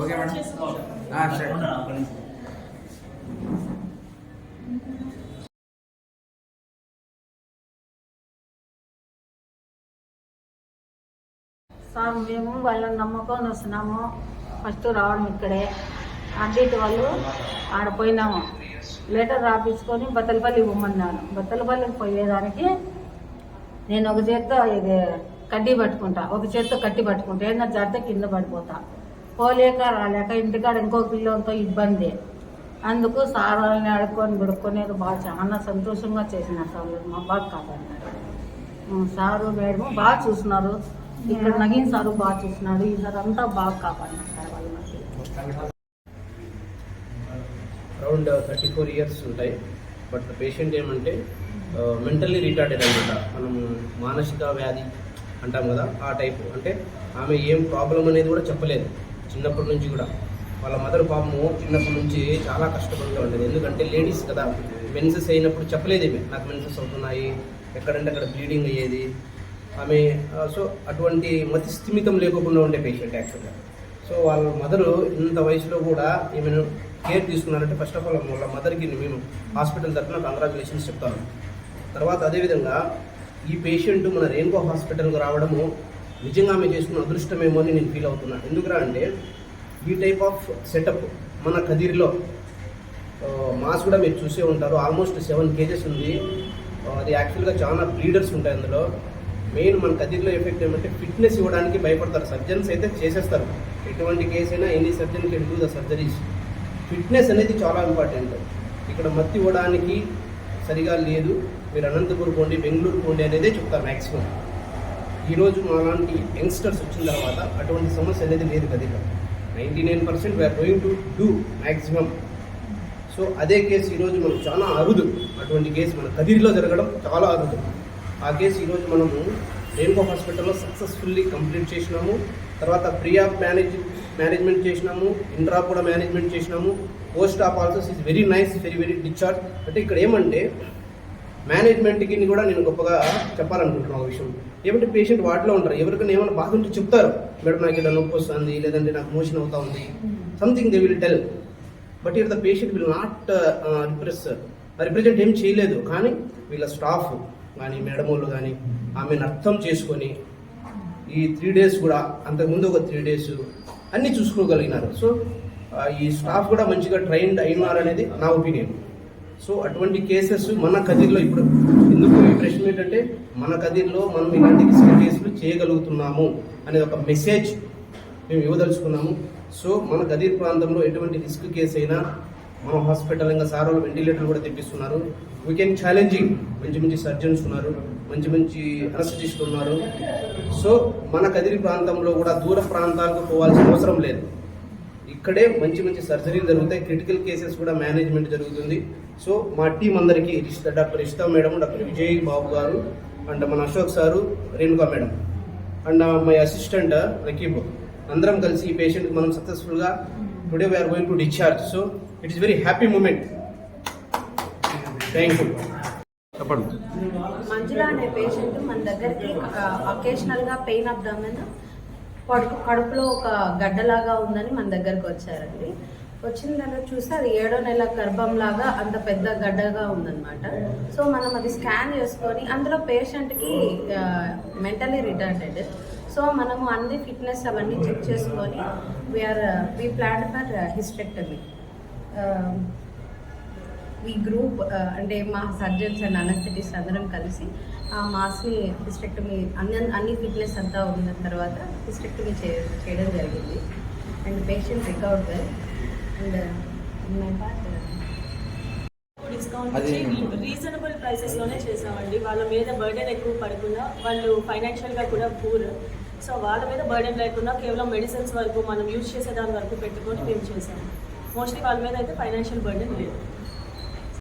Okay madam sir మేము వాళ్ళని నమ్మకం వస్తున్నాము. ఫస్ట్ రావడం ఇక్కడే. అడ్డీటి వాళ్ళు ఆడ పోయినాము. లెటర్ రాపించుకొని బత్తలపల్లి ఇవ్వమన్నాను బత్తలపల్లికి పోయేదానికి నేను ఒక చేత్తో ఇది కడ్డీ పట్టుకుంటా ఒక చేత్తో కట్టి పట్టుకుంటా. ఏదైనా జరితే కింద పడిపోతా. పోలేక రాలేక ఇంటికాడ ఇంకో పిల్లలతో ఇబ్బంది. అందుకు సార్ వాళ్ళని అడుక్కొని గుడుక్కునేది బాగా చాలా సంతోషంగా చేసినారు సార్. మా బాగా కాపాడినారు సారు మేడము బాగా చూస్తున్నారు. ఇక్కడ నగీన్ సారు బాగా చూస్తున్నాడు ఈ సార్ అంతా బాగా కాపాడినారు సార్ వాళ్ళు అరౌండ్ థర్టీ ఫోర్ ఇయర్స్ ఉంటాయి. బట్ పేషెంట్ ఏమంటే మెంటల్లీ రిటార్డెడ్ అనమాట మనం మానసిక వ్యాధి అంటాం కదా ఆ టైపు. అంటే ఆమె ఏం ప్రాబ్లం అనేది కూడా చెప్పలేదు చిన్నప్పటి నుంచి కూడా. వాళ్ళ మదర్ పాపము చిన్నప్పటి నుంచి చాలా కష్టపడుతూ ఉండేది. ఎందుకంటే లేడీస్ కదా మెన్సెస్ అయినప్పుడు చెప్పలేదు ఈమె. నాకు మెన్సెస్ అవుతున్నాయి ఎక్కడంటే అక్కడ బ్లీడింగ్ అయ్యేది. ఆమె సో అటువంటి మతి స్థిమితం లేకుండా ఉండే పేషెంట్ యాక్చువల్గా సో వాళ్ళ మదరు ఇంత వయసులో కూడా ఈమెను కేర్ తీసుకున్నారంటే ఫస్ట్ ఆఫ్ ఆల్ వాళ్ళ మదర్కి మేము హాస్పిటల్ తరఫున కంగ్రాచులేషన్స్ చెప్తాను తర్వాత అదేవిధంగా ఈ పేషెంట్ మన రెయిన్బో హాస్పిటల్కి రావడము నిజంగా ఆమె చేసుకున్న అదృష్టమేమో అని నేను ఫీల్ అవుతున్నాను. ఎందుకురా అంటే ఈ టైప్ ఆఫ్ సెటప్ మన కదిరిలో మాస్ కూడా మీరు చూసే ఉంటారు. ఆల్మోస్ట్ సెవెన్ కేజెస్ ఉంది. అది యాక్చువల్గా చాలా బ్లీడర్స్ ఉంటాయి అందులో. మెయిన్ మన కదిరిలో ఎఫెక్ట్ ఏమంటే ఫిట్నెస్ ఇవ్వడానికి భయపడతారు. సర్జన్స్ అయితే చేసేస్తారు. ఎటువంటి కేసు అయినా any surgeon can do the surgeries fitness అనేది చాలా ఇంపార్టెంట్ ఇక్కడ మత్తి ఇవ్వడానికి సరిగా లేదు. మీరు అనంతపూర్ పోండి బెంగళూరు పోండి అనేదే చెప్తారు మ్యాక్సిమం ఈరోజు మా లాంటి యంగ్స్టర్స్ వచ్చిన తర్వాత అటువంటి సమస్య అనేది లేదు కదిలో ninety nine percent we're going to do maximum so అదే కేసు ఈరోజు మనం చాలా అరుదు. అటువంటి కేసు మన కదిరిలో జరగడం చాలా అరుదు. ఆ కేసు ఈరోజు మనము రెయిన్బో హాస్పిటల్లో సక్సెస్ఫుల్లీ కంప్లీట్ చేసినాము. తర్వాత ప్రీ ఆఫ్ మేనేజ్ మేనేజ్మెంట్ చేసినాము. ఇండ్రా కూడా మేనేజ్మెంట్ చేసినాము. Post op also is very nice very very discharge అంటే ఇక్కడ ఏమంటే మేనేజ్మెంట్కి కూడా నేను గొప్పగా చెప్పాలనుకుంటున్నాను ఒక విషయం. ఏమంటే పేషెంట్ వాటిలో ఉంటారు. ఎవరికైనా ఏమైనా బాధ ఉంటే చెప్తారు. మేడం నాకు ఇలా నొప్పి వస్తుంది లేదంటే నాకు మోషన్ అవుతా ఉంది. Something they will tell but here the patient will not repress represent ఏం చేయలేదు. కానీ వీళ్ళ స్టాఫ్ కానీ మేడమోళ్ళు కానీ ఆమెను అర్థం చేసుకొని ఈ త్రీ డేస్ కూడా అంతకుముందు ఒక త్రీ డేస్ అన్నీ చూసుకోగలిగినారు. సో ఆ, ఈ స్టాఫ్ కూడా మంచిగా ట్రైన్డ్ అయినారు అనేది నా ఒపీనియన్ సో అటువంటి కేసెస్ మన కదిర్లో ఇప్పుడు ఎందుకు ఈ ప్రశ్న ఏంటంటే మన కదిర్లో మనం ఇలాంటి రిస్క్ కేసులు చేయగలుగుతున్నాము అనే ఒక మెసేజ్ మేము ఇవ్వదలుచుకున్నాము. సో మన కదిరి ప్రాంతంలో ఎటువంటి రిస్క్ కేసు అయినా మన హాస్పిటల్ ఇంకా సార్ వెంటిలేటర్ కూడా తెప్పిస్తున్నారు. వీ కెన్ ఛాలెంజింగ్ మంచి మంచి సర్జన్స్ ఉన్నారు మంచి మంచి అనస్థిటిస్టులు ఉన్నారు. సో మన కదిరి ప్రాంతంలో కూడా దూర ప్రాంతాలకు పోవాల్సిన అవసరం లేదు. ఇక్కడే మంచి మంచి సర్జరీలు జరుగుతాయి. క్రిటికల్ కేసెస్ కూడా మేనేజ్మెంట్ జరుగుతుంది. సో మా టీం అందరికీ Rishitha doctor Rishitha madam doctor Vijay Babu garu and మన Ashok sir Renuka madam and my assistant Rakib. అందరం కలిసి ఈ పేషెంట్కి మనం సక్సెస్ఫుల్గా today we're going to discharge so it is very happy moment thank you చెప్పండి. మంజుల అనే పేషెంట్ మన దగ్గరికి అకేషనల్గా పెయిన్ అబ్డామెన్ కడుపు కడుపులో ఒక గడ్డలాగా ఉందని మన దగ్గరకు వచ్చారండి. వచ్చిన తర్వాత చూస్తే అది ఏడో నెల గర్భం లాగా అంత పెద్ద గడ్డగా ఉందన్నమాట. సో మనం అది స్కాన్ చేసుకొని అందులో పేషెంట్కి మెంటలీ రిటార్టెడ్ సో మనము అన్ని ఫిట్నెస్ అవన్నీ చెక్ చేసుకొని we're we plan for hysterectomy ఈ గ్రూప్ ఆ, అంటే మా సర్జన్స్ అండ్ అనస్థెటిస్ట్ అందరం కలిసి ఆ మాస్ని హిస్టెక్టమీ అన్ని అన్ని ఫిట్నెస్ అంతా ఉన్న తర్వాత హిస్టెక్టమీ చే చేయడం జరిగింది. And patient recover well and my part discount ఇచ్చి రీజనబుల్ ప్రైసెస్లోనే చేసామండి వాళ్ళ మీద బర్డెన్ ఎక్కువ పడకుండా వాళ్ళు ఫైనాన్షియల్గా కూడా పూర్ సో వాళ్ళ మీద బర్డెన్ లేకుండా కేవలం మెడిసిన్స్ వరకు మనం యూజ్ చేసే దాని వరకు పెట్టుకొని మేము చేసాము మోస్ట్లీ వాళ్ళ మీద అయితే ఫైనాన్షియల్ బర్డెన్ లేదు.